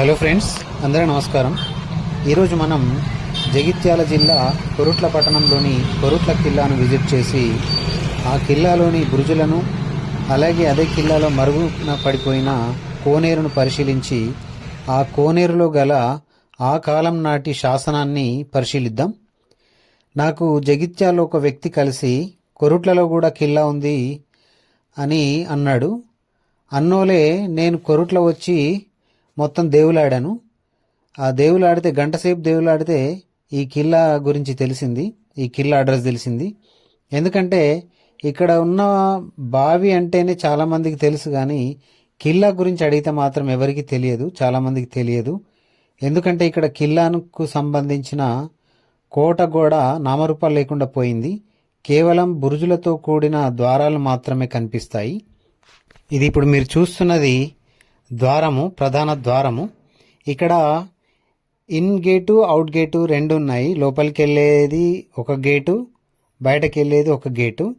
Hello friends అందరూ నమస్కారం. ఈరోజు మనం జగిత్యాల జిల్లా కొరుట్ల పట్టణంలోని కొరుట్ల కిల్లాను విజిట్ చేసి ఆ కిల్లాలోని బురుజులను అలాగే అదే కిల్లాలో మరుగున పడిపోయిన కోనేరును పరిశీలించి ఆ కోనేరులో గల ఆ కాలం నాటి శాసనాన్ని పరిశీలిద్దాం. నాకు జగిత్యాలో ఒక వ్యక్తి కలిసి కొరుట్లలో కూడా కిల్లా ఉంది అని అన్నాడు. అన్నోలే నేను కొరుట్ల వచ్చి మొత్తం దేవులాడాను. ఆ దేవులాడితే గంట సేపు దేవులాడితే ఈ కిల్లా గురించి తెలిసింది. ఈ కిల్లా అడ్రస్ తెలిసింది. ఎందుకంటే ఇక్కడ ఉన్న బావి అంటేనే చాలామందికి తెలుసు కానీ కిల్లా గురించి అడిగితే మాత్రం ఎవరికి తెలియదు. చాలామందికి తెలియదు. ఎందుకంటే ఇక్కడ కిల్లాకు సంబంధించిన కోట గోడ నామరూపాలు లేకుండా పోయింది. కేవలం బురుజులతో కూడిన ద్వారాలు మాత్రమే కనిపిస్తాయి. ఇది ఇప్పుడు మీరు చూస్తున్నది ద్వారము ప్రధాన ద్వారము. ఇక్కడ ఇన్ గేటు అవుట్ గేటు రెండు ఉన్నాయి. లోపలికి వెళ్ళేది ఒక గేటు బయటకు వెళ్ళేది ఒక గేటు.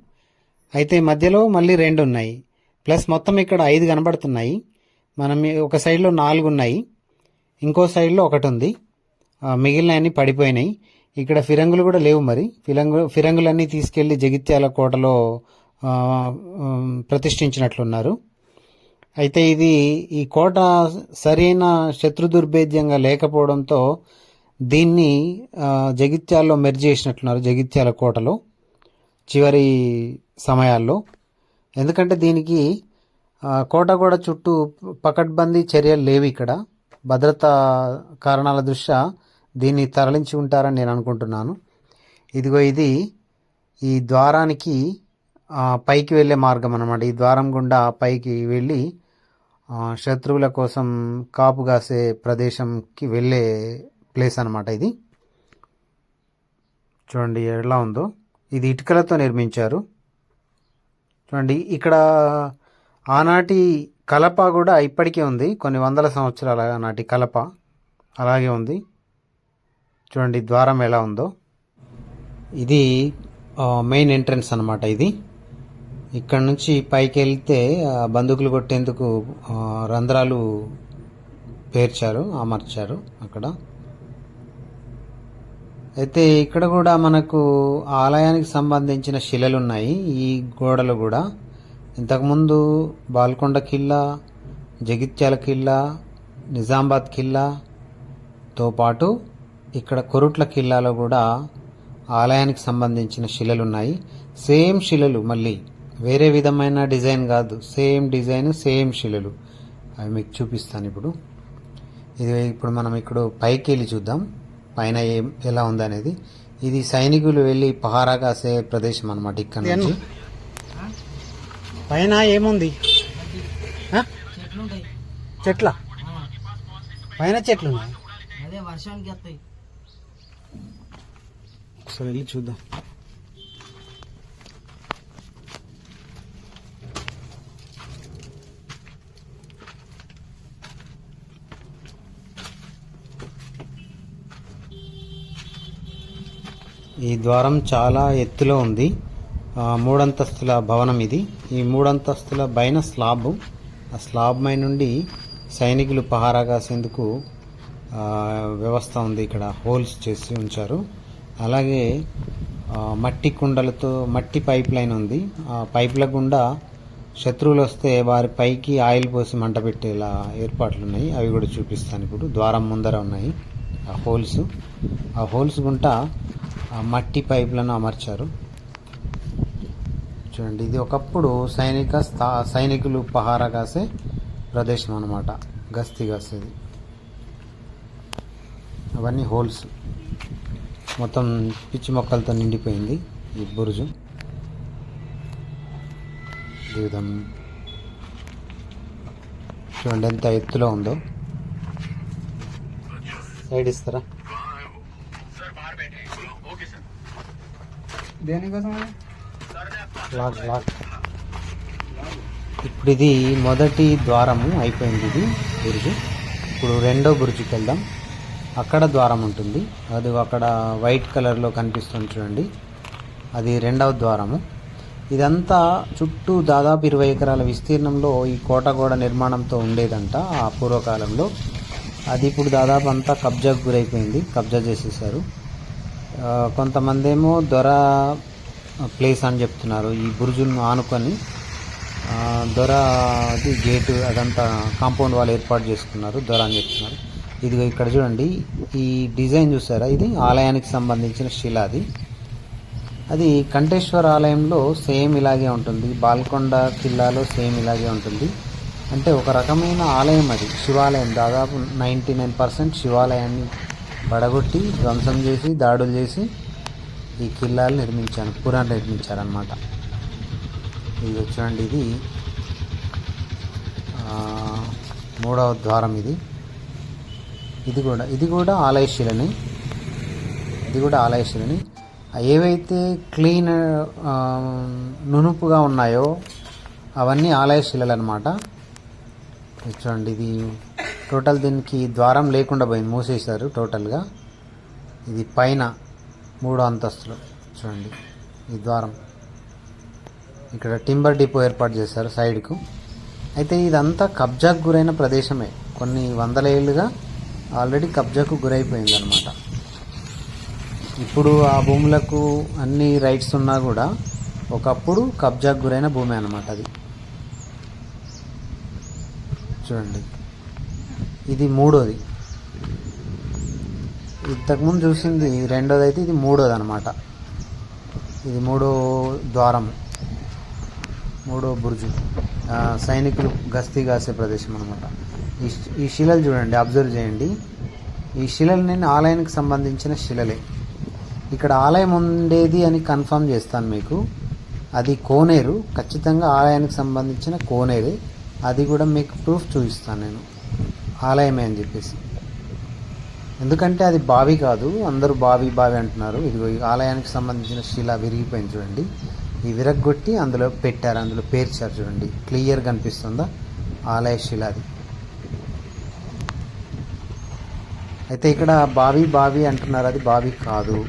అయితే మధ్యలో మళ్ళీ రెండు ఉన్నాయి. ప్లస్ మొత్తం ఇక్కడ ఐదు కనబడుతున్నాయి. మనం ఒక సైడ్లో నాలుగు ఉన్నాయి. ఇంకో సైడ్లో ఒకటి ఉంది. మిగిలిన అన్నీ పడిపోయినాయి. ఇక్కడ ఫిరంగులు కూడా లేవు మరి. ఫిరంగు ఫిరంగులన్నీ తీసుకెళ్ళి జగిత్యాల కోటలో ప్రతిష్ఠించినట్లున్నారు. అయితే ఇది ఈ కోట సరైన శత్రు దుర్భేద్యంగా లేకపోవడంతో దీన్ని జగిత్యాల్లో మెర్జ్ చేసినట్లున్నారు జగిత్యాల కోటలో చివరి సమయాల్లో. ఎందుకంటే దీనికి కోట కూడా చుట్టూ పకడ్బందీ చర్యలు లేవు ఇక్కడ. భద్రతా కారణాల దృష్ట్యా దీన్ని తరలించి ఉంటారని నేను అనుకుంటున్నాను. ఇదిగో ఇది ఈ ద్వారానికి పైకి వెళ్ళే మార్గం అన్నమాట. ఈ ద్వారం గుండా పైకి వెళ్ళి శత్రువుల కోసం కాపు కాసే ప్రదేశంకి వెళ్ళే ప్లేస్ అనమాట ఇది. చూడండి ఎలా ఉందో. ఇది ఇటుకలతో నిర్మించారు. చూడండి ఇక్కడ ఆనాటి కలప కూడా ఇప్పటికే ఉంది. కొన్ని వందల సంవత్సరాల నాటి కలప అలాగే ఉంది. చూడండి ద్వారం ఎలా ఉందో. ఇది మెయిన్ ఎంట్రన్స్ అనమాట ఇది. ఇక్కడ నుంచి పైకి వెళ్తే బందుకులు కొట్టేందుకు రంధ్రాలు పేర్చారు అమర్చారు అక్కడ. అయితే ఇక్కడ కూడా మనకు ఆలయానికి సంబంధించిన శిలలు ఉన్నాయి ఈ గోడలు కూడా. ఇంతకుముందు బాల్కొండ కిల్లా జగిత్యాల కిల్లా నిజామాబాద్ కిల్లాతో పాటు ఇక్కడ కొరుట్ల కిల్లాలో కూడా ఆలయానికి సంబంధించిన శిలలు ఉన్నాయి సేమ్ శిలలు మళ్ళీ. వేరే విధమైన డిజైన్ కాదు. సేమ్ డిజైన్ సేమ్ శిలలు. అవి మీకు చూపిస్తాను ఇప్పుడు. ఇది ఇప్పుడు మనం ఇక్కడ పైకి వెళ్ళి చూద్దాం. పైన ఏం ఎలా ఉందనేది ఇది సైనికులు వెళ్ళి పహారా కాసే ప్రదేశం అనమాట ఇక్కడ నుంచి. పైన ఏముంది? చెట్ల. పైన చెట్లు ఉన్నాయి అదే వర్షానికి వస్తాయి. ఒకసారి వెళ్ళి చూద్దాం. ఈ ద్వారం చాలా ఎత్తులో ఉంది. మూడంతస్తుల భవనం ఇది. ఈ మూడంతస్తుల పైన స్లాబ్. ఆ స్లాబ్ పై నుండి సైనికులు పహారా కాసేందుకు వ్యవస్థ ఉంది ఇక్కడ. హోల్స్ చేసి ఉంచారు. అలాగే మట్టి కుండలతో మట్టి పైప్ లైన్ ఉంది. ఆ పైప్ల గుండా శత్రువులు వస్తే వారి పైకి ఆయిల్ పోసి మంట పెట్టేలా ఏర్పాట్లు ఉన్నాయి. అవి కూడా చూపిస్తాను ఇప్పుడు. ద్వారం ముందర ఉన్నాయి. ఆ హోల్స్. ఆ హోల్స్ గుంట మట్టి పైపులను అమర్చారు. చూడండి ఇది ఒకప్పుడు సైనిక స్థా సైనికులు పహారా కాసే ప్రదేశం అన్నమాట. గస్తీ కాసేది. అవన్నీ హోల్స్. మొత్తం పిచ్చి మొక్కలతో నిండిపోయింది ఈ బురుజు. జీవితం చూడండి ఎంత ఎత్తులో ఉందో. సైడ్ ఇస్తారా? దేనికోసం ఇప్పుడు ఇది మొదటి ద్వారము అయిపోయింది ఇది బురుజు. ఇప్పుడు రెండో బురుజుకి వెళ్దాం అక్కడ ద్వారం ఉంటుంది. అది అక్కడ వైట్ కలర్లో కనిపిస్తుంది చూడండి. అది రెండవ ద్వారము. ఇదంతా చుట్టూ దాదాపు ఇరవై ఎకరాల విస్తీర్ణంలో ఈ కోట గోడ నిర్మాణంతో ఉండేదంట ఆ పూర్వకాలంలో. అది ఇప్పుడు దాదాపు అంతా కబ్జాకు గురైపోయింది. కబ్జా చేసేసారు కొంతమంది ఏమో దొర ప్లేస్ అని చెప్తున్నారు ఈ బురుజును ఆనుకొని. దొర అది గేటు అదంతా కాంపౌండ్ వాళ్ళు ఏర్పాటు చేసుకున్నారు దొర అని చెప్తున్నారు. ఇదిగో ఇక్కడ చూడండి ఈ డిజైన్ చూసారా? ఇది ఆలయానికి సంబంధించిన శిల అది. అది కంఠేశ్వర ఆలయంలో సేమ్ ఇలాగే ఉంటుంది బాల్కొండ కిల్లాలో సేమ్ ఇలాగే ఉంటుంది. అంటే ఒక రకమైన ఆలయం అది శివాలయం దాదాపు నైంటీ నైన్ పర్సెంట్ శివాలయాన్ని పడగొట్టి ధ్వంసం చేసి దాడులు చేసి ఈ కిల్లాలు నిర్మించాను పునర్నిర్మించారనమాట ఇది చూడండి ఇది మూడవ ద్వారం ఇది. ఇది కూడా ఇది కూడా ఆలయశీలని ఇది కూడా ఆలయశీలని ఏవైతే క్లీన్ నునుపుగా ఉన్నాయో అవన్నీ ఆలయశిలలు అనమాట చూడండి ఇది టోటల్ దీనికి ద్వారం లేకుండా పోయింది మూసేశారు టోటల్గా. ఇది పైన మూడో అంతస్తులు చూడండి ఈ ద్వారం. ఇక్కడ టింబర్ డిపో ఏర్పాటు చేశారు సైడ్కు. అయితే ఇదంతా కబ్జాకు గురైన ప్రదేశమే. కొన్ని వందల ఏళ్ళుగా ఆల్రెడీ కబ్జాకు గురైపోయింది అనమాట ఇప్పుడు ఆ భూములకు అన్ని రైట్స్ ఉన్నా కూడా ఒకప్పుడు కబ్జాకు గురైన భూమి అనమాట అది. చూడండి. ఇది మూడోది. ఇంతకుముందు చూసింది రెండోది అయితే ఇది మూడోది అనమాట ఇది మూడో ద్వారం మూడో బుర్జు. సైనికులు గస్తీ కాసే ప్రదేశం అనమాట ఈ ఈ శిలలు చూడండి అబ్జర్వ్ చేయండి. ఈ శిలలు నేను ఆలయానికి సంబంధించిన శిలలే. ఇక్కడ ఆలయం ఉండేది అని కన్ఫర్మ్ చేస్తాను మీకు. అది కోనేరు ఖచ్చితంగా ఆలయానికి సంబంధించిన కోనేరే. అది కూడా మీకు ప్రూఫ్ చూపిస్తాను నేను. ఆలయమే అని చెప్పేసి. ఎందుకంటే అది బావి కాదు అందరూ బావి బావి అంటున్నారు. ఇదిగో ఈ ఆలయానికి సంబంధించిన శిల విరిగిపోయింది చూడండి. ఈ విరగ్గొట్టి అందులో పెట్టారు అందులో పేర్చారు చూడండి. క్లియర్గా కనిపిస్తుందా ఆలయ శిల అది. అయితే ఇక్కడ బావి బావి అంటున్నారు అది బావి కాదు.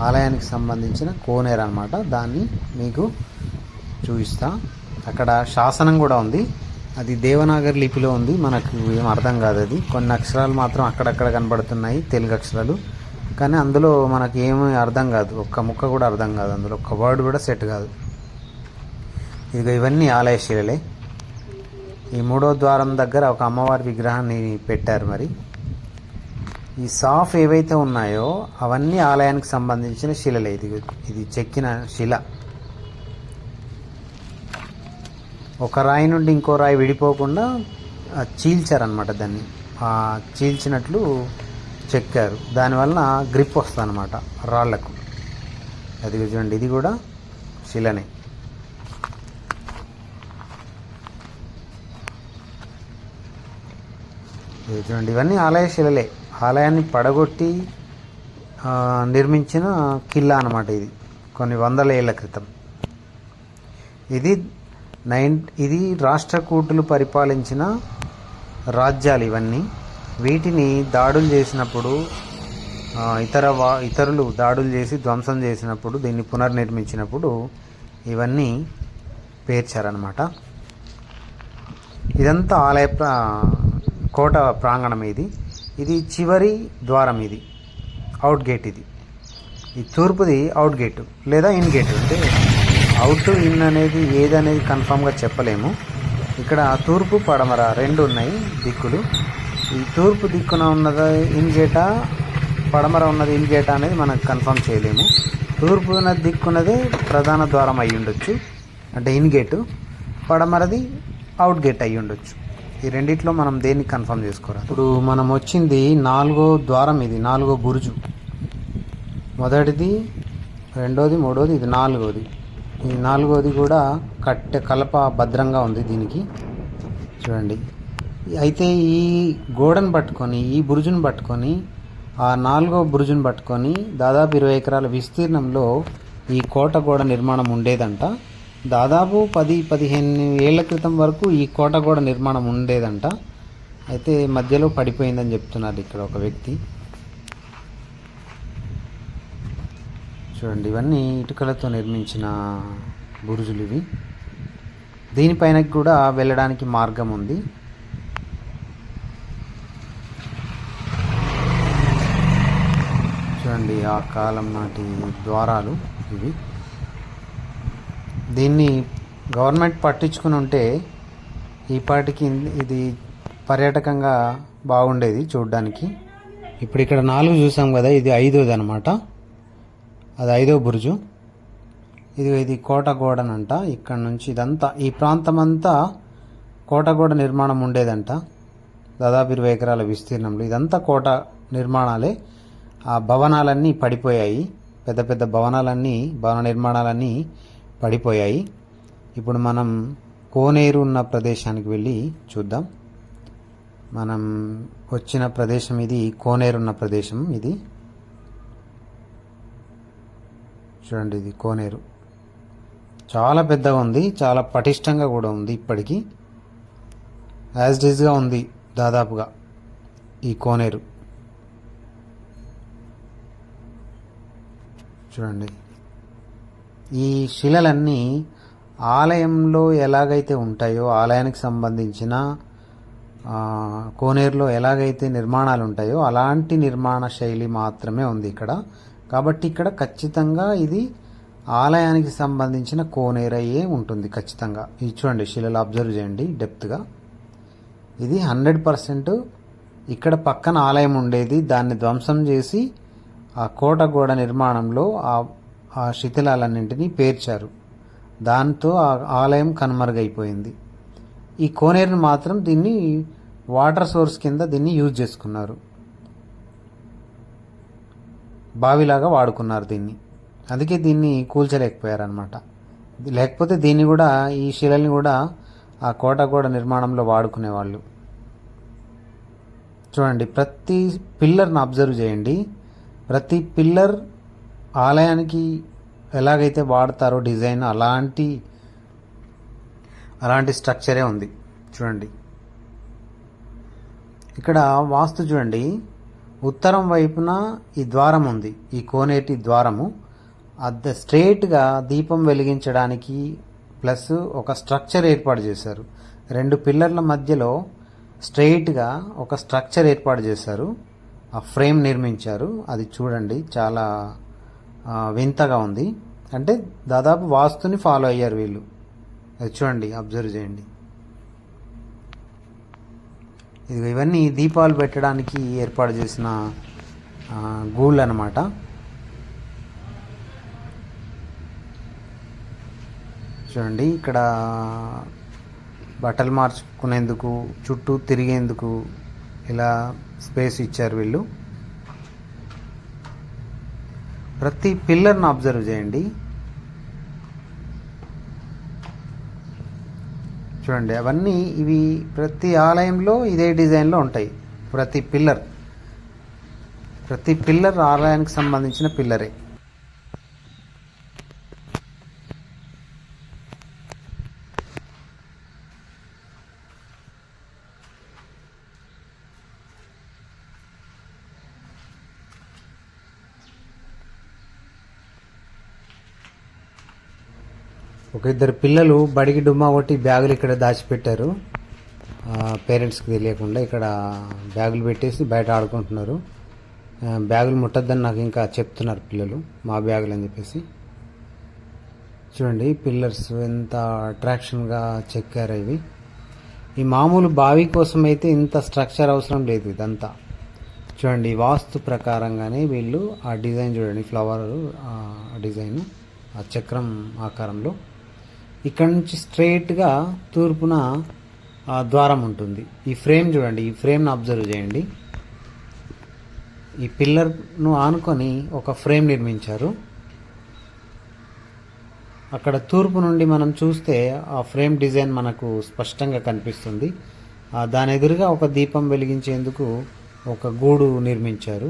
ఆలయానికి సంబంధించిన కోనేరు అనమాట దాన్ని మీకు చూపిస్తా. అక్కడ శాసనం కూడా ఉంది. అది దేవనాగరి లిపిలో ఉంది. మనకు ఏం అర్థం కాదు అది. కొన్ని అక్షరాలు మాత్రం అక్కడక్కడ కనబడుతున్నాయి తెలుగు అక్షరాలు. కానీ అందులో మనకి ఏమీ అర్థం కాదు. ఒక్క ముక్క కూడా అర్థం కాదు అందులో. ఒక్క వర్డ్ కూడా సెట్ కాదు. ఇదిగో ఇవన్నీ ఆలయ శిలలే. ఈ మూడో ద్వారం దగ్గర ఒక అమ్మవారి విగ్రహాన్ని పెట్టారు మరి. ఈ సాఫ్ ఏవైతే ఉన్నాయో అవన్నీ ఆలయానికి సంబంధించిన శిలలే. ఇది ఇది చెక్కిన శిల. ఒక రాయి నుండి ఇంకో రాయి విడిపోకుండా చీల్చారనమాట దాన్ని. చీల్చినట్లు చెక్కారు. దానివల్ల గ్రిప్ వస్తుంది అనమాట రాళ్ళకు. అది చూడండి ఇది కూడా శిలనే. చూడండి ఇవన్నీ ఆలయ శిలలే. ఆలయాన్ని పడగొట్టి నిర్మించిన కిల్లా అనమాట ఇది. కొన్ని వందల ఏళ్ళ క్రితం. ఇది నైన్ ఇది రాష్ట్రకూటులు పరిపాలించిన రాజ్యాలు ఇవన్నీ. వీటిని దాడులు చేసినప్పుడు ఇతర వా ఇతరులు దాడులు చేసి ధ్వంసం చేసినప్పుడు దీన్ని పునర్నిర్మించినప్పుడు ఇవన్నీ పేర్చారనమాట ఇదంతా ఆలయ కోట ప్రాంగణం ఇది. ఇది చివరి ద్వారం ఇది. అవుట్ గేట్ ఇది. ఈ తూర్పుది అవుట్ గేట్ లేదా ఇన్ గేట్ అంటే అవుట్ ఇన్ అనేది ఏదనేది కన్ఫామ్గా చెప్పలేము. ఇక్కడ తూర్పు పడమర రెండు ఉన్నాయి దిక్కులు. ఈ తూర్పు దిక్కున ఉన్నది ఇన్గేటా పడమర ఉన్నది ఇన్గేటా అనేది మనం కన్ఫర్మ్ చేయలేము. తూర్పు ఉన్న దిక్కున్నదే ప్రధాన ద్వారం అయి ఉండొచ్చు అంటే ఇన్ గేటు. పడమరది అవుట్ గేట్ అయి ఉండొచ్చు. ఈ రెండిట్లో మనం దేన్ని కన్ఫర్మ్ చేసుకోరా ఇప్పుడు మనం వచ్చింది నాలుగో ద్వారం ఇది నాలుగో బురుజు. మొదటిది రెండోది మూడోది ఇది నాలుగోది. ఈ నాలుగోది కూడా కట్టె కలప భద్రంగా ఉంది దీనికి. చూడండి. అయితే ఈ గోడను పట్టుకొని ఈ బురుజును పట్టుకొని ఆ నాలుగో బురుజును పట్టుకొని దాదాపు ఇరవై ఎకరాల విస్తీర్ణంలో ఈ కోట గోడ నిర్మాణం ఉండేదంట. దాదాపు పది పదిహేను ఏళ్ళ క్రితం వరకు ఈ కోట గోడ నిర్మాణం ఉండేదంట. అయితే మధ్యలో పడిపోయిందని చెప్తున్నారు ఇక్కడ ఒక వ్యక్తి. చూడండి ఇవన్నీ ఇటుకలతో నిర్మించిన బురుజులు ఇవి. దీనిపైన కూడా వెళ్ళడానికి మార్గం ఉంది. చూడండి ఆ కాలం నాటి ద్వారాలు ఇవి. దీన్ని గవర్నమెంట్ పట్టించుకుని ఉంటే ఈ పాటికి ఇది పర్యాటకంగా బాగుండేది చూడడానికి. ఇప్పుడు ఇక్కడ నాలుగు చూసాం కదా ఇది ఐదోది అనమాట అది ఐదో బురుజు. ఇది ఇది కోటగోడనంట ఇక్కడ నుంచి ఇదంతా ఈ ప్రాంతం అంతా కోటగోడ నిర్మాణం ఉండేదంట. దాదాపు ఇరవై ఎకరాల విస్తీర్ణంలో. ఇదంతా కోట నిర్మాణాలే. ఆ భవనాలన్నీ పడిపోయాయి. పెద్ద పెద్ద భవనాలన్నీ భవన నిర్మాణాలన్నీ పడిపోయాయి. ఇప్పుడు మనం కోనేరు ఉన్న ప్రదేశానికి వెళ్ళి చూద్దాం. మనం వచ్చిన ప్రదేశం ఇది కోనేరు ఉన్న ప్రదేశం ఇది. చూడండి ఇది కోనేరు. చాలా పెద్దగా ఉంది చాలా పటిష్టంగా కూడా ఉంది ఇప్పటికీ. యాజ్ డీజ్గా ఉంది దాదాపుగా ఈ కోనేరు. చూడండి ఈ శిలలన్నీ ఆలయంలో ఎలాగైతే ఉంటాయో ఆలయానికి సంబంధించిన కోనేరులో ఎలాగైతే నిర్మాణాలు ఉంటాయో అలాంటి నిర్మాణ శైలి మాత్రమే ఉంది ఇక్కడ. కాబట్టి ఇక్కడ ఖచ్చితంగా ఇది ఆలయానికి సంబంధించిన కోనేరయ్యే ఉంటుంది ఖచ్చితంగా. ఇది చూడండి శిలలు అబ్జర్వ్ చేయండి డెప్త్గా ఇది హండ్రెడ్ పర్సెంట్ ఇక్కడ పక్కన ఆలయం ఉండేది. దాన్ని ధ్వంసం చేసి ఆ కోట గోడ నిర్మాణంలో ఆ ఆ శిథిలాలన్నింటినీ పేర్చారు. దాంతో ఆ ఆలయం కనుమరుగైపోయింది. ఈ కోనేరుని మాత్రం దీన్ని వాటర్ సోర్స్ కింద దీన్ని యూజ్ చేసుకున్నారు. బావిలాగా వాడుకున్నారు దీన్ని. అందుకే దీన్ని కూల్చలేకపోయారనమాట లేకపోతే దీన్ని కూడా ఈ శిలల్ని కూడా ఆ కోట గోడ నిర్మాణంలో వాడుకునేవాళ్ళు. చూడండి ప్రతి పిల్లర్ని అబ్జర్వ్ చేయండి. ప్రతి పిల్లర్ ఆలయానికి ఎలాగైతే వాడతారో డిజైన్ అలాంటి అలాంటి స్ట్రక్చరే ఉంది. చూడండి. ఇక్కడ వాస్తు చూడండి. ఉత్తరం వైపున ఈ ద్వారం ఉంది. ఈ కోనేటి ద్వారము. అద్దె స్ట్రేట్గా దీపం వెలిగించడానికి ప్లస్ ఒక స్ట్రక్చర్ ఏర్పాటు చేశారు. రెండు పిల్లర్ల మధ్యలో స్ట్రెయిట్గా ఒక స్ట్రక్చర్ ఏర్పాటు చేశారు. ఆ ఫ్రేమ్ నిర్మించారు. అది చూడండి చాలా వింతగా ఉంది. అంటే దాదాపు వాస్తుని ఫాలో అయ్యారు వీళ్ళు. అది చూడండి అబ్జర్వ్ చేయండి. ఇది ఇవన్నీ దీపాలు పెట్టడానికి ఏర్పాటు చేసిన గూళ్ళు అనమాట చూడండి ఇక్కడ బట్టలు మార్చుకునేందుకు చుట్టూ తిరిగేందుకు ఇలా స్పేస్ ఇచ్చారు వీళ్ళు. ప్రతి పిల్లర్ని అబ్జర్వ్ చేయండి. చూడండి అవన్నీ ఇవి ప్రతి ఆలయంలో ఇదే డిజైన్లో ఉంటాయి. ప్రతి పిల్లర్. ప్రతి పిల్లర్ ఆలయానికి సంబంధించిన పిల్లరే. ఒక ఇద్దరు పిల్లలు బడికి డుమ్మా కొట్టి బ్యాగులు ఇక్కడ దాచిపెట్టారు. పేరెంట్స్కి తెలియకుండా ఇక్కడ బ్యాగులు పెట్టేసి బయట ఆడుకుంటున్నారు. బ్యాగులు ముట్టద్దని నాకు ఇంకా చెప్తున్నారు పిల్లలు మా బ్యాగులు అని చెప్పేసి. చూడండి పిల్లర్స్ ఎంత అట్రాక్షన్గా చెక్కారు ఇవి. ఈ మామూలు బావి కోసం అయితే ఇంత స్ట్రక్చర్ అవసరం లేదు ఇదంతా. చూడండి వాస్తు ప్రకారంగానే వీళ్ళు ఆ డిజైన్ చూడండి ఫ్లవర్ ఆ డిజైన్ ఆ చక్రం ఆకారంలో. ఇక్కడ నుంచి స్ట్రైట్గా తూర్పున ద్వారం ఉంటుంది. ఈ ఫ్రేమ్ చూడండి ఈ ఫ్రేమ్ను అబ్జర్వ్ చేయండి. ఈ పిల్లర్ను ఆనుకొని ఒక ఫ్రేమ్ నిర్మించారు. అక్కడ తూర్పు నుండి మనం చూస్తే ఆ ఫ్రేమ్ డిజైన్ మనకు స్పష్టంగా కనిపిస్తుంది. దాని ఎదురుగా ఒక దీపం వెలిగించేందుకు ఒక గూడు నిర్మించారు.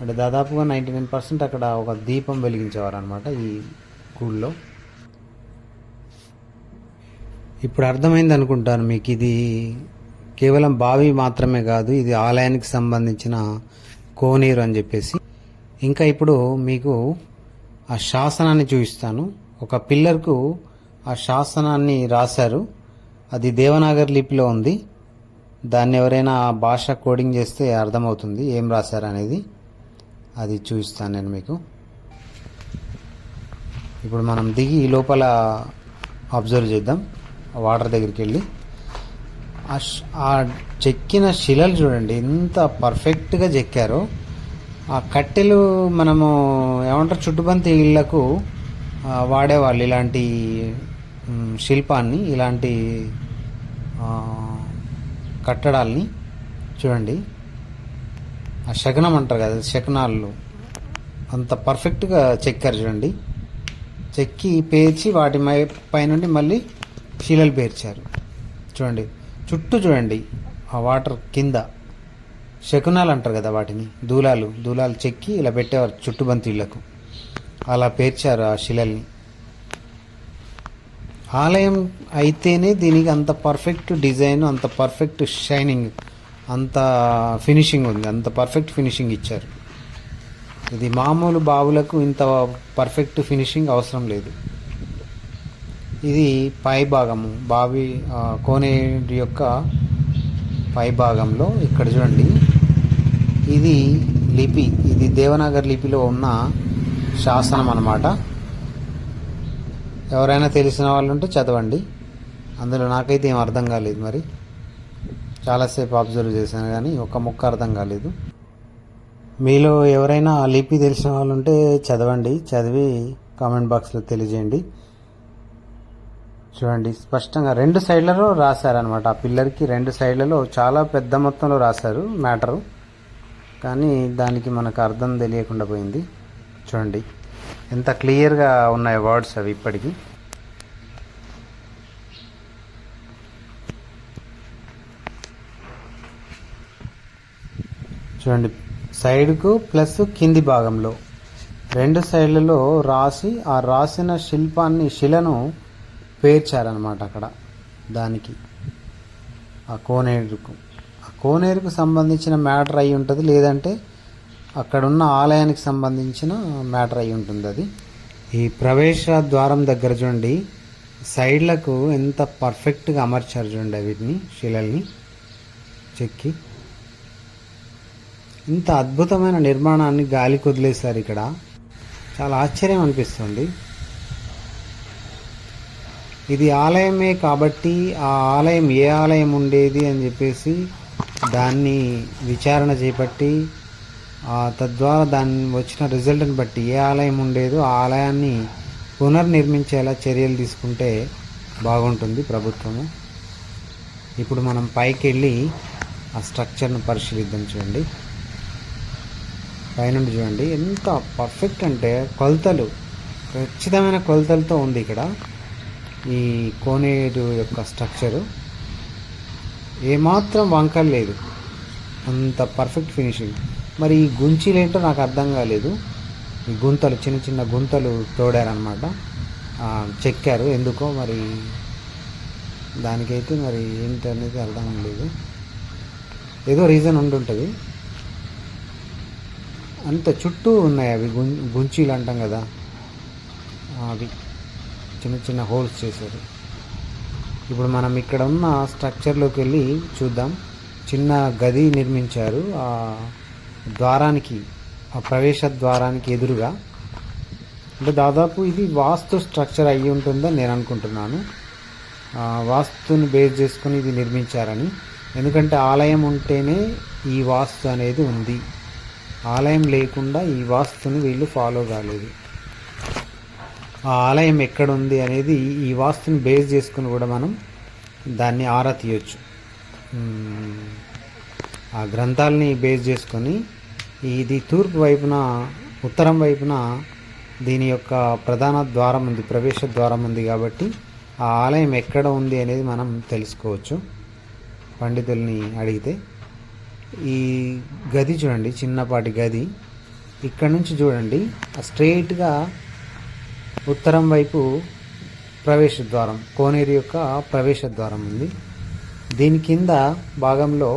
అంటే దాదాపుగా నైంటీ నైన్ పర్సెంట్ అక్కడ ఒక దీపం వెలిగించేవారు అనమాట ఈ గూడులో. ఇప్పుడు అర్థమైంది అనుకుంటాను మీకు. ఇది కేవలం బావి మాత్రమే కాదు ఇది ఆలయానికి సంబంధించిన కోనేరు అని చెప్పేసి. ఇంకా ఇప్పుడు మీకు ఆ శాసనాన్ని చూపిస్తాను. ఒక పిల్లర్కు ఆ శాసనాన్ని రాశారు. అది దేవనాగర్ లిపిలో ఉంది. దాన్ని ఎవరైనా భాష కోడింగ్ చేస్తే అర్థమవుతుంది ఏం రాశారు అనేది. అది చూపిస్తాను నేను మీకు. ఇప్పుడు మనం దిగి లోపల అబ్జర్వ్ చేద్దాం. వాటర్ దగ్గరికి వెళ్ళి. ఆ చెక్కిన శిలలు చూడండి ఎంత పర్ఫెక్ట్గా చెక్కారో. ఆ కట్టెలు మనము ఏమంటారు చుట్టుబంతి ఇళ్ళకు వాడేవాళ్ళు ఇలాంటి శిల్పాన్ని ఇలాంటి కట్టడాల్ని చూడండి. ఆ శకనం అంటారు కదా శకనాలు. అంత పర్ఫెక్ట్గా చెక్కారు చూడండి. చెక్కి పేర్చి వాటి పై నుండి మళ్ళీ శిలలు పేర్చారు. చూడండి చుట్టూ చూడండి ఆ వాటర్ కింద శకునాలు అంటారు కదా వాటిని దూలాలు దూలాలు చెక్కి ఇలా పెట్టేవారు చుట్టుబంతిళ్ళకు. అలా పేర్చారు ఆ శిలల్ని ఆలయం అయితేనే దీనికి అంత పర్ఫెక్ట్ డిజైన్ అంత పర్ఫెక్ట్ షైనింగ్ అంత ఫినిషింగ్ ఉంది అంత పర్ఫెక్ట్ ఫినిషింగ్ ఇచ్చారు. ఇది మామూలు బావులకు ఇంత పర్ఫెక్ట్ ఫినిషింగ్ అవసరం లేదు. ఇది పై భాగము. బావి కోనేరు యొక్క పై భాగంలో ఇక్కడ చూడండి. ఇది లిపి ఇది దేవనాగర్ లిపిలో ఉన్న శాసనం అన్నమాట ఎవరైనా తెలిసిన వాళ్ళు ఉంటే చదవండి. అందులో నాకైతే ఏం అర్థం కాలేదు మరి. చాలాసేపు అబ్జర్వ్ చేశాను కానీ ఒక ముక్క అర్థం కాలేదు. మీలో ఎవరైనా లిపి తెలిసిన వాళ్ళు ఉంటే చదవండి. చదివి కామెంట్ బాక్స్లో తెలియజేయండి. చూడండి స్పష్టంగా రెండు సైడ్లలో రాశారనమాట ఆ పిల్లర్కి రెండు సైడ్లలో చాలా పెద్ద మొత్తంలో రాశారు మ్యాటరు. కానీ దానికి మనకు అర్థం తెలియకుండా పోయింది. చూడండి ఎంత క్లియర్గా ఉన్నాయి వర్డ్స్ అవి ఇప్పటికీ. చూడండి సైడ్కు ప్లస్ కింది భాగంలో రెండు సైడ్లలో రాసి ఆ రాసిన శిల్పాన్ని శిలను పేర్చారనమాట అక్కడ దానికి. ఆ కోనేరుకు. ఆ కోనేరుకు సంబంధించిన మ్యాటర్ అయి ఉంటుంది లేదంటే అక్కడున్న ఆలయానికి సంబంధించిన మ్యాటర్ అయి ఉంటుంది అది. ఈ ప్రవేశ ద్వారం దగ్గర చూడండి సైడ్లకు ఎంత పర్ఫెక్ట్గా అమర్చారు చూడండి వీటిని శిలల్ని చెక్కి. ఇంత అద్భుతమైన నిర్మాణాన్ని గాలికి వదిలేశారు ఇక్కడ. చాలా ఆశ్చర్యం అనిపిస్తుంది. ఇది ఆలయమే కాబట్టి ఆ ఆలయం ఏ ఆలయం ఉండేది అని చెప్పేసి దాన్ని విచారణ చేపట్టి తద్వారా దాని వచ్చిన రిజల్ట్ని బట్టి ఏ ఆలయం ఉండేదో ఆ ఆలయాన్ని పునర్నిర్మించేలా చర్యలు తీసుకుంటే బాగుంటుంది ప్రభుత్వము. ఇప్పుడు మనం పైకి వెళ్ళి ఆ స్ట్రక్చర్ను పరిశీలిద్దాం చూడండి. పైనుండి చూడండి. ఎంత పర్ఫెక్ట్ అంటే కొలతలు ఖచ్చితమైన కొలతలతో ఉంది ఇక్కడ. ఈ కోనేరు యొక్క స్ట్రక్చరు ఏమాత్రం వంకలు లేదు. అంత పర్ఫెక్ట్ ఫినిషింగ్. మరి ఈ గుంచీలు ఏంటో నాకు అర్థం కాలేదు. ఈ గుంతలు చిన్న చిన్న గుంతలు తోడారనమాట చెక్కారు. ఎందుకో మరి దానికైతే మరి ఏంటి అనేది అర్థం లేదు ఏదో రీజన్ ఉండుంటుంది. అంత చుట్టూ ఉన్నాయి అవి గుం గుంచీలు అంటాం కదా. అవి చిన్న చిన్న హోల్స్ చేశారు. ఇప్పుడు మనం ఇక్కడ ఉన్న స్ట్రక్చర్లోకి వెళ్ళి చూద్దాం. చిన్న గది నిర్మించారు. ఆ ద్వారానికి ఆ ప్రవేశ ద్వారానికి ఎదురుగా. అంటే దాదాపు ఇది వాస్తు స్ట్రక్చర్ అయ్యి ఉంటుందని నేను అనుకుంటున్నాను. వాస్తుని బేస్ చేసుకుని ఇది నిర్మించారని. ఎందుకంటే ఆలయం ఉంటేనే ఈ వాస్తు అనేది ఉంది. ఆలయం లేకుండా ఈ వాస్తుని వీళ్ళు ఫాలో కాలేదు. ఆ ఆలయం ఎక్కడ ఉంది అనేది ఈ వాస్తుని బేస్ చేసుకుని కూడా మనం దాన్ని ఆరా తీయొచ్చు. ఆ గ్రంథాలని బేస్ చేసుకొని ఇది తూర్పు వైపున ఉత్తరం వైపున దీని యొక్క ప్రధాన ద్వారం ఉంది ప్రవేశ ద్వారం ఉంది కాబట్టి ఆ ఆలయం ఎక్కడ ఉంది అనేది మనం తెలుసుకోవచ్చు. పండితుల్ని అడిగితే ఈ గది చూడండి చిన్నపాటి గది. ఇక్కడ నుంచి చూడండి స్ట్రైట్గా ఉత్తరం వైపు ప్రవేశ ద్వారం కోనేరు యొక్క ప్రవేశ ద్వారం ఉంది. దీని కింద భాగంలో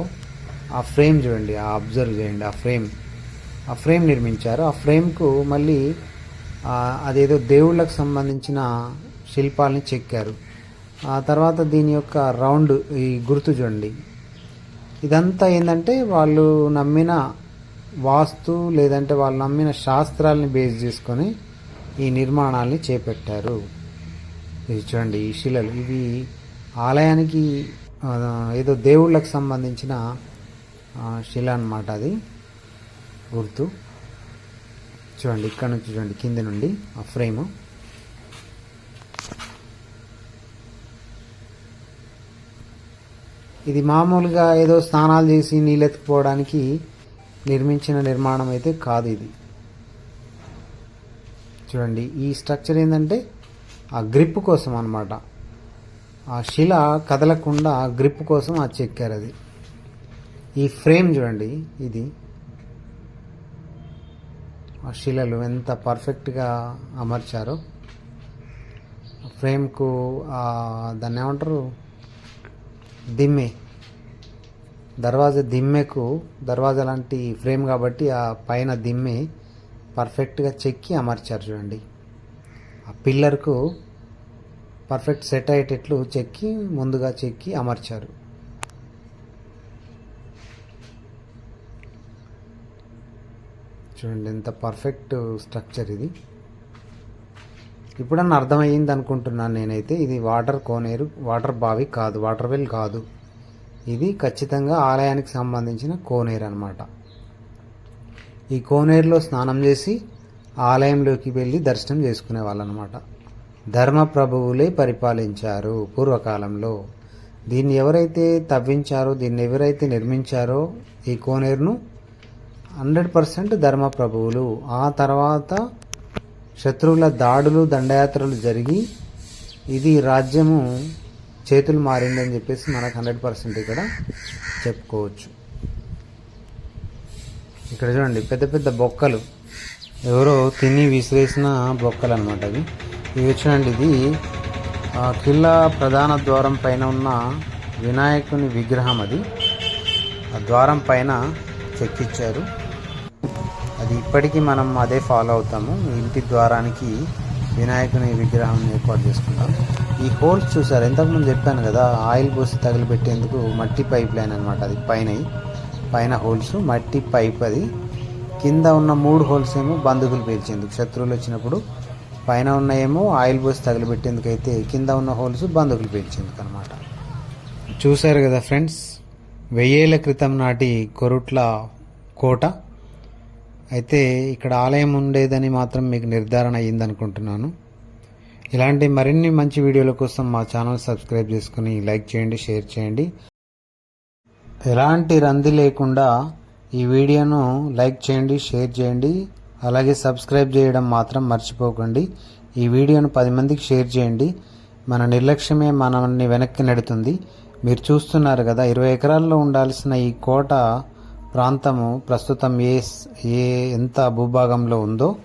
ఆ ఫ్రేమ్ చూడండి ఆ అబ్జర్వ్ చేయండి ఆ ఫ్రేమ్. ఆ ఫ్రేమ్ నిర్మించారు. ఆ ఫ్రేమ్కు మళ్ళీ అదేదో దేవుళ్ళకు సంబంధించిన శిల్పాలని చెక్కారు. ఆ తర్వాత దీని యొక్క రౌండ్ ఈ గుర్తు చూడండి. ఇదంతా ఏంటంటే వాళ్ళు నమ్మిన వాస్తు లేదంటే వాళ్ళు నమ్మిన శాస్త్రాలని బేస్ చేసుకొని ఈ నిర్మాణాల్ని చేపట్టారు. ఇది చూడండి ఈ శిలలు. ఇవి ఆలయానికి ఏదో దేవుళ్ళకు సంబంధించిన శిల అన్నమాట అది. గుర్తు. చూడండి ఇక్కడ నుంచి చూడండి కింద నుండి ఆ ఫ్రేమ్. ఇది మామూలుగా ఏదో స్నానాలు చేసి నీళ్ళెత్తుకుపోవడానికి నిర్మించిన నిర్మాణం అయితే కాదు ఇది. చూడండి ఈ స్ట్రక్చర్ ఏంటంటే ఆ గ్రిప్ కోసం అన్నమాట. ఆ శిల కదలకుండా గ్రిప్ కోసం ఆ చెక్కారు అది. ఈ ఫ్రేమ్ చూడండి ఇది. ఆ శిలలు ఎంత పర్ఫెక్ట్గా అమర్చారో. ఫ్రేమ్కు దాన్ని ఏమంటారు? దిమ్మె. దర్వాజా దిమ్మెకు దర్వాజా లాంటి ఫ్రేమ్ కాబట్టి ఆ పైన దిమ్మె. పర్ఫెక్ట్గా చెక్కి అమర్చారు చూడండి. ఆ పిల్లర్కు పర్ఫెక్ట్ సెట్ అయ్యేటట్లు చెక్కి ముందుగా చెక్కి అమర్చారు. చూడండి ఎంత పర్ఫెక్ట్ స్ట్రక్చర్ ఇది. ఇప్పుడన్నా అర్థమయ్యింది అనుకుంటున్నాను నేనైతే. ఇది వాటర్ కోనేరు వాటర్ బావి కాదు వాటర్ వెల్ కాదు. ఇది ఖచ్చితంగా ఆలయానికి సంబంధించిన కోనేరు అనమాట ఈ కోనేరులో స్నానం చేసి ఆలయంలోకి వెళ్ళి దర్శనం చేసుకునే వాళ్ళనమాట. ధర్మ ప్రభువులే పరిపాలించారు పూర్వకాలంలో. దీన్ని ఎవరైతే తవ్వించారో దీన్ని ఎవరైతే నిర్మించారో ఈ కోనేరును హండ్రెడ్ పర్సెంట్ ధర్మ ప్రభువులు. ఆ తర్వాత శత్రువుల దాడులు దండయాత్రలు జరిగి ఇది రాజ్యము చేతులు మారిందని చెప్పేసి మనకు హండ్రెడ్ పర్సెంట్ ఇక్కడ చెప్పుకోవచ్చు. ఇక్కడ చూడండి పెద్ద పెద్ద బొక్కలు. ఎవరో తిని విసిరేసిన బొక్కలు అనమాట అవి. ఇవి చూడండి ఇది ఆ కిల్లా ప్రధాన ద్వారం పైన ఉన్న వినాయకుని విగ్రహం అది. ఆ ద్వారం పైన చెక్కిచ్చారు. అది ఇప్పటికీ మనం అదే ఫాలో అవుతాము. ఇంటి ద్వారానికి వినాయకుని విగ్రహం ఏర్పాటు చేసుకుంటాం. ఈ హోల్స్ చూసారు? ఇంతకుముందు చెప్పాను కదా ఆయిల్ పోసి తగిలిపెట్టేందుకు మట్టి పైప్ లైన్ అనమాట అది పైన పైన హోల్స్ మట్టి పైప్ అది. కింద ఉన్న మూడు హోల్స్ ఏమో బంధుకులు పేల్చేందుకు శత్రువులు వచ్చినప్పుడు. పైన ఉన్న ఏమో ఆయిల్ పోసి తగిలిపెట్టేందుకు అయితే కింద ఉన్న హోల్స్ బంధుకులు పేల్చేందుకు అనమాట చూశారు కదా ఫ్రెండ్స్ వెయ్యేళ్ళ క్రితం నాటి కొరుట్ల కోట. అయితే ఇక్కడ ఆలయం ఉండేదని మాత్రం మీకు నిర్ధారణ అయ్యిందనుకుంటున్నాను. ఇలాంటి మరిన్ని మంచి వీడియోల కోసం మా ఛానల్ సబ్స్క్రైబ్ చేసుకుని లైక్ చేయండి షేర్ చేయండి. ఎలాంటి రంది లేకుండా ఈ వీడియోను లైక్ చేయండి షేర్ చేయండి. అలాగే సబ్స్క్రైబ్ చేయడం మాత్రం మర్చిపోకండి. ఈ వీడియోను పది మందికి షేర్ చేయండి. మన నిర్లక్ష్యమే మనల్ని వెనక్కి నెడుతుంది. మీరు చూస్తున్నారు కదా ఇరవై ఎకరాల్లో ఉండాల్సిన ఈ కోట ప్రాంతము ప్రస్తుతం ఏ ఏ ఎంత భూభాగంలో ఉందో